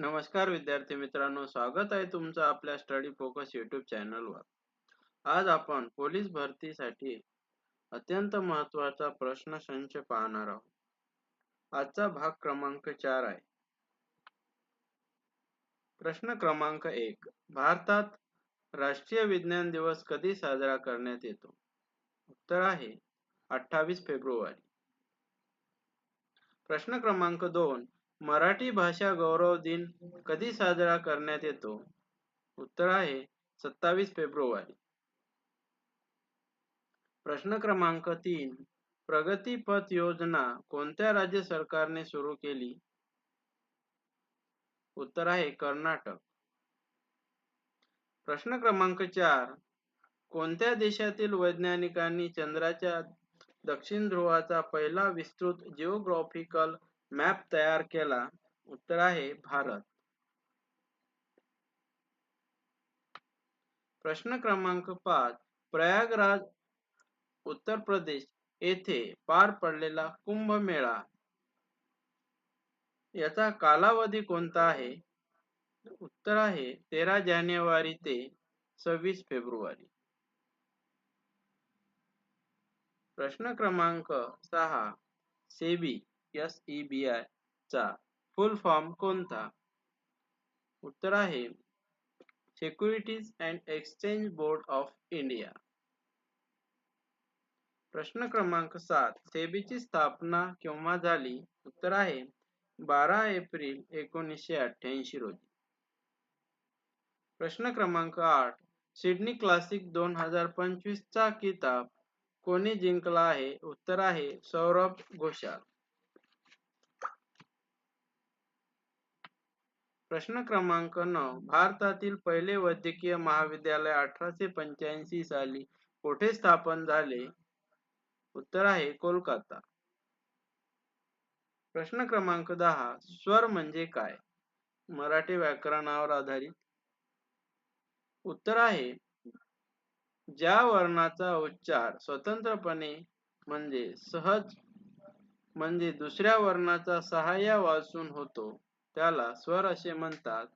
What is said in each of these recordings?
नमस्कार विद्यार्थी मित्रांनो स्वागत आहे तुमचं आपल्या स्टडी फोकस युट्यूब चॅनलवर. आज आपण पोलीस भरतीसाठी अत्यंत महत्त्वाचा प्रश्न संच पाहणार आहोत. आजचा भाग क्रमांक चार आहे. प्रश्न क्रमांक एक भारतात राष्ट्रीय विज्ञान दिवस कधी साजरा करण्यात येतो? उत्तर आहे अठ्ठावीस फेब्रुवारी. प्रश्न क्रमांक दोन मराठी भाषा गौरव दिन कधी साजरा करण्यात येतो? उत्तर आहे सत्तावीस फेब्रुवारी. प्रश्न क्रमांक तीन. प्रगतीपथ योजना कोणत्या राज्य सरकारने सुरू केली? उत्तर आहे कर्नाटक. प्रश्न क्रमांक चार. कोणत्या देशातील वैज्ञानिकांनी चंद्राच्या दक्षिण ध्रुवाचा पहिला विस्तृत जिओग्राफिकल मॅप तयार केला. उत्तर आहे भारत. प्रश्न क्रमांक पाच. प्रयागराज उत्तर प्रदेश येथे पार पडलेला कुंभमेळा. याचा कालावधी कोणता आहे? उत्तर आहे तेरा जानेवारी ते सव्वीस फेब्रुवारी. प्रश्न क्रमांक सहा. SEBI. S E B I चा फुल फॉर्म कोणता? उत्तर आहे Securities and Exchange Board of India प्रश्न क्रमांक सात सेबीची स्थापना केव्हा झाली? उत्तर आहे बारा एप्रिल एकोणीसशे अठ्ठ्याऐंशी रोजी. प्रश्न क्रमांक आठ सिडनी क्लासिक दोन हजार पंचवीस चा किताब कोणी जिंकला आहे? उत्तर आहे सौरभ घोषाल. प्रश्न क्रमांक नऊ. भारतातील पहिले वैद्यकीय महाविद्यालय अठराशे पंच्याऐंशी साली कोठे स्थापन झाले? उत्तर आहे कोलकाता. प्रश्न क्रमांक दहा. स्वर म्हणजे काय? मराठी व्याकरणावर आधारित. उत्तर आहे ज्या वर्णाचा उच्चार स्वतंत्रपणे म्हणजे सहज म्हणजे दुसऱ्या वर्णाचा सहाय्या वाचून होतो त्याला स्वर असे म्हणतात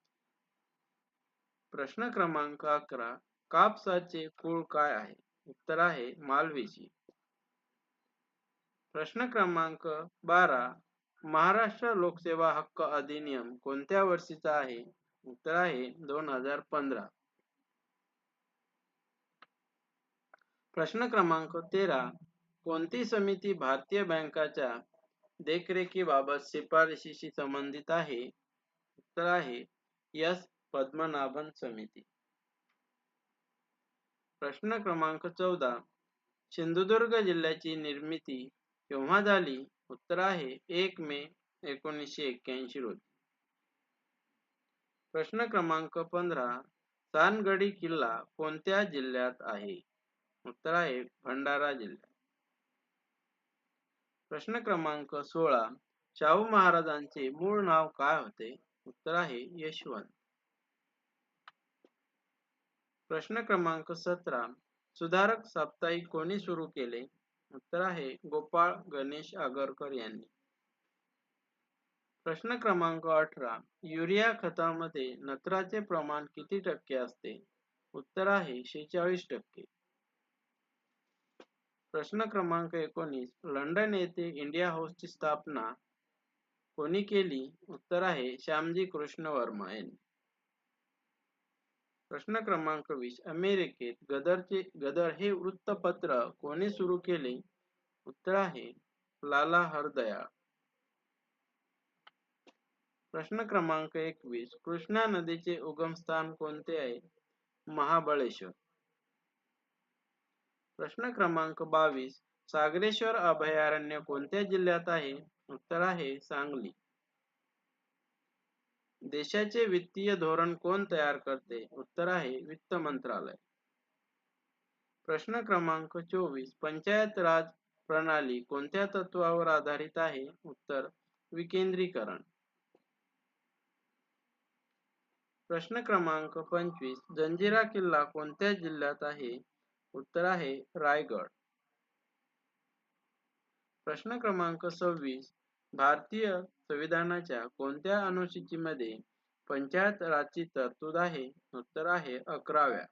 प्रश्न क्रमांक अकरा कापसाचे कुळ काय आहे? उत्तर आहे मालवेची प्रश्न क्रमांक बारा महाराष्ट्र लोकसेवा हक्क अधिनियम कोणत्या वर्षीचा आहे? उत्तर आहे दोन हजार पंधरा. प्रश्न क्रमांक तेरा कोणती समिती भारतीय बँकाच्या देखरेखीबाबत शिफारशीशी संबंधित आहे. उत्तर आहे यस पद्मनाभन समिती. प्रश्न क्रमांक चौदा. सिंधुदुर्ग जिल्ह्याची निर्मिती केव्हा झाली? उत्तर आहे एक मे एकोणीसशे एक्क्याऐंशी रोजी. प्रश्न क्रमांक पंधरा. सानगडी किल्ला कोणत्या जिल्ह्यात आहे? उत्तर आहे भंडारा जिल्ह्यात. प्रश्न क्रमांक सोळा. शाहू महाराजांचे मूळ नाव काय होते? उत्तर आहे यशवंत. प्रश्न क्रमांक सतरा. सुधारक साप्ताहिक कोणी सुरू केले? उत्तर आहे गोपाळ गणेश आगरकर यांनी. प्रश्न क्रमांक अठरा. युरिया खतामध्ये नत्राचे प्रमाण किती टक्के असते? उत्तर आहे शेहेचाळीस टक्के. प्रश्न क्रमांक एकोणीस. लंडन येथे इंडिया हाऊसची स्थापना कोणी केली? उत्तर आहे श्यामजी कृष्ण वर्मा यांनी. प्रश्न क्रमांक वीस. अमेरिकेत गदरचे गदर हे वृत्तपत्र कोणी सुरू केले? उत्तर आहे लाला हरदयाळ. प्रश्न क्रमांक एकवीस. कृष्णा नदीचे उगमस्थान कोणते आहे? महाबळेश्वर. प्रश्न क्रमांक बावीस, सागरेश्वर अभयारण्य कोणत्या जिल्ह्यात आहे? उत्तर आहे सांगली. देशाचे वित्तीय धोरण कोण तयार करते? उत्तर आहे वित्त मंत्रालय. प्रश्न क्रमांक चोवीस, पंचायत राज प्रणाली कोणत्या तत्वावर आधारित आहे? उत्तर, विकेंद्रीकरण. प्रश्न क्रमांक पंचवीस, जंजिरा किल्ला कोणत्या जिल्ह्यात आहे? उत्तर आहे रायगड. प्रश्न क्रमांक सव्वीस. भारतीय संविधानाच्या कोणत्या अनुसूचीमध्ये पंचायत राजची तरतूद आहे? उत्तर आहे अकराव्या.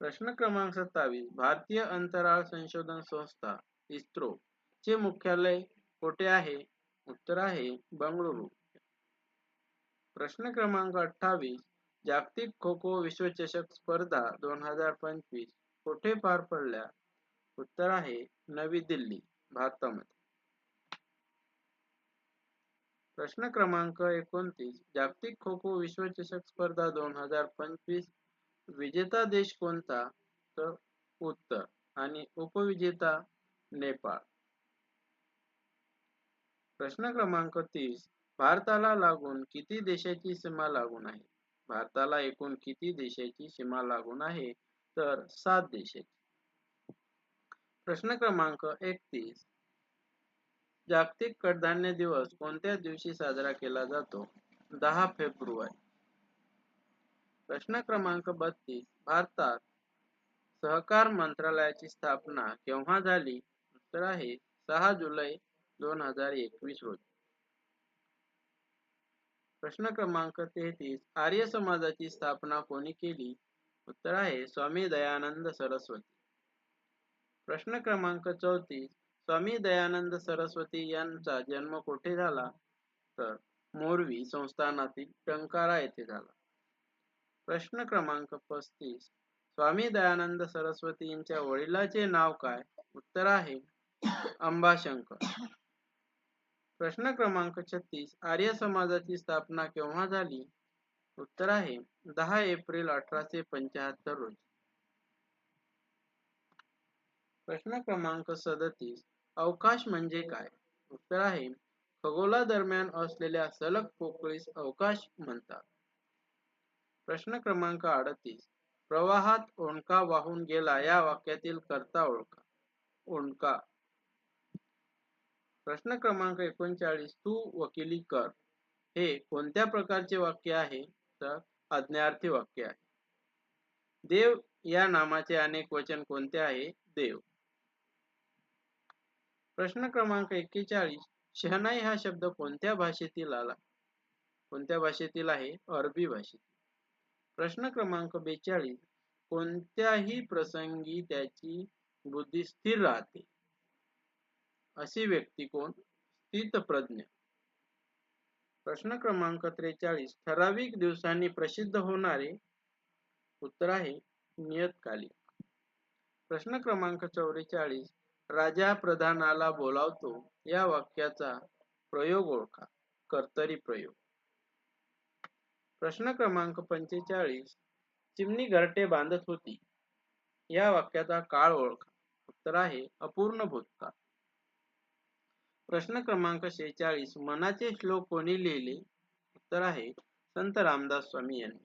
प्रश्न क्रमांक सत्तावीस. भारतीय अंतराळ संशोधन संस्था इस्रो चे मुख्यालय कोठे आहे? उत्तर आहे बंगळुरू. प्रश्न क्रमांक अठ्ठावीस. जागतिक खो खो विश्वचषक स्पर्धा दोन हजार पंचवीस कोठे पार पडल्या? उत्तर आहे नवी दिल्ली भारतामध्ये. प्रश्न क्रमांक एकोणतीस जागतिक खो खो विश्वचषक स्पर्धा दोन हजार पंचवीस विजेता देश कोणता? तर उत्तर आणि उपविजेता नेपाळ. प्रश्न क्रमांक तीस भारताला लागून किती देशाची सीमा लागून आहे? भारताला एकूण किती देशाची सीमा लागून आहे? तर सात देशाची. प्रश्न क्रमांक एकतीस. जागतिक कडधान्य दिवस कोणत्या दिवशी साजरा केला जातो? दहा फेब्रुवारी. प्रश्न क्रमांक बत्तीस. भारतात सहकार मंत्रालयाची स्थापना केव्हा झाली? तर आहे सहा जुलै दोन हजार एकवीस रोजी. प्रश्न क्रमांक तेहतीस आर्य समाजाची स्थापना कोणी केली? उत्तर आहे स्वामी दयानंद सरस्वती. प्रश्न क्रमांक चौतीस स्वामी दयानंद सरस्वती यांचा जन्म कोठे झाला? तर मोरवी संस्थानातील टंकारा येथे झाला. प्रश्न क्रमांक पस्तीस स्वामी दयानंद सरस्वती यांच्या वडिलाचे नाव काय? उत्तर आहे अंबाशंकर. प्रश्न क्रमांक छत्तीस आर्य समाजाची स्थापना केव्हा झाली? उत्तर आहे दहा एप्रिल अठराशे पंचाहत्तर रोजी. प्रश्न क्रमांक सदतीस अवकाश म्हणजे काय? उत्तर आहे खगोलादरम्यान असलेल्या सलग पोकळीस अवकाश म्हणतात. प्रश्न क्रमांक अडतीस प्रवाहात ओंडका वाहून गेला या वाक्यातील करता ओळखा. ओंडका प्रश्न क्रमांक एकोणचाळीस तू वकिली कर. हे कोणत्या प्रकारचे वाक्य आहे? तर अज्ञार्थी वाक्य आहे. देव या नामाचे अनेक वचन कोणते आहे? देव. प्रश्न क्रमांक एक्केचाळीस शहनाई हा शब्द कोणत्या भाषेतील आला? कोणत्या भाषेतील आहे? अरबी भाषेतील. प्रश्न क्रमांक बेचाळीस कोणत्याही प्रसंगी त्याची बुद्धी स्थिर राहते. अशी व्यक्ती कोण? स्थितप्रज्ञ प्रश्न क्रमांक त्रेचाळीस. ठराविक दिवसांनी प्रसिद्ध होणारे उत्तर आहे नियतकालिक प्रश्न क्रमांक चौवेचाळीस. राजा प्रधानाला बोलावतो या वाक्याचा प्रयोग ओळखा. कर्तरी प्रयोग. प्रश्न क्रमांक पंचेचाळीस. चिमणी घरटे बांधत होती. या वाक्याचा काळ ओळखा. उत्तर आहे अपूर्ण भूतकाळ. प्रश्न क्रमांक शेचाळीस मनाचे श्लोक कोणी लिहिले? उत्तर आहे संत रामदास स्वामी यांनी.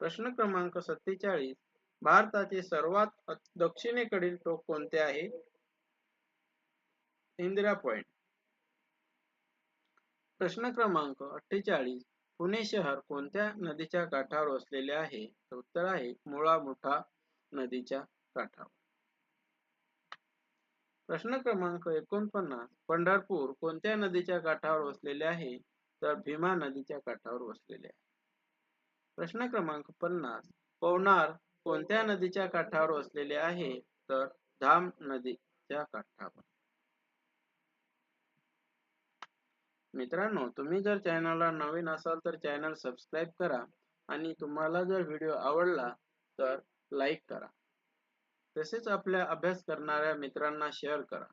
प्रश्न क्रमांक सत्तेचाळीस. भारताचे सर्वात दक्षिणेकडील टोक कोणते आहे? इंदिरा पॉइंट. प्रश्न क्रमांक अठ्ठेचाळीस. पुणे शहर कोणत्या नदीच्या काठावर वसलेले आहे? उत्तर आहे मुळा मुठा नदीच्या काठावर. प्रश्न क्रमांक एकोणपन्नास पंढरपूर कोणत्या नदीच्या काठावर वसलेले आहे? तर भीमा नदीच्या काठावर वसलेले आहे. प्रश्न क्रमांक पन्नास पवनार कोणत्या नदीच्या काठावर वसलेले आहे? तर धाम नदीच्या काठावर. मित्रांनो तुम्ही जर चॅनलला नवीन असाल तर चॅनल सबस्क्राईब करा आणि तुम्हाला जर व्हिडिओ आवडला तर लाईक करा. तसेच आपल्या अभ्यास करणाऱ्या मित्रांना शेअर करा.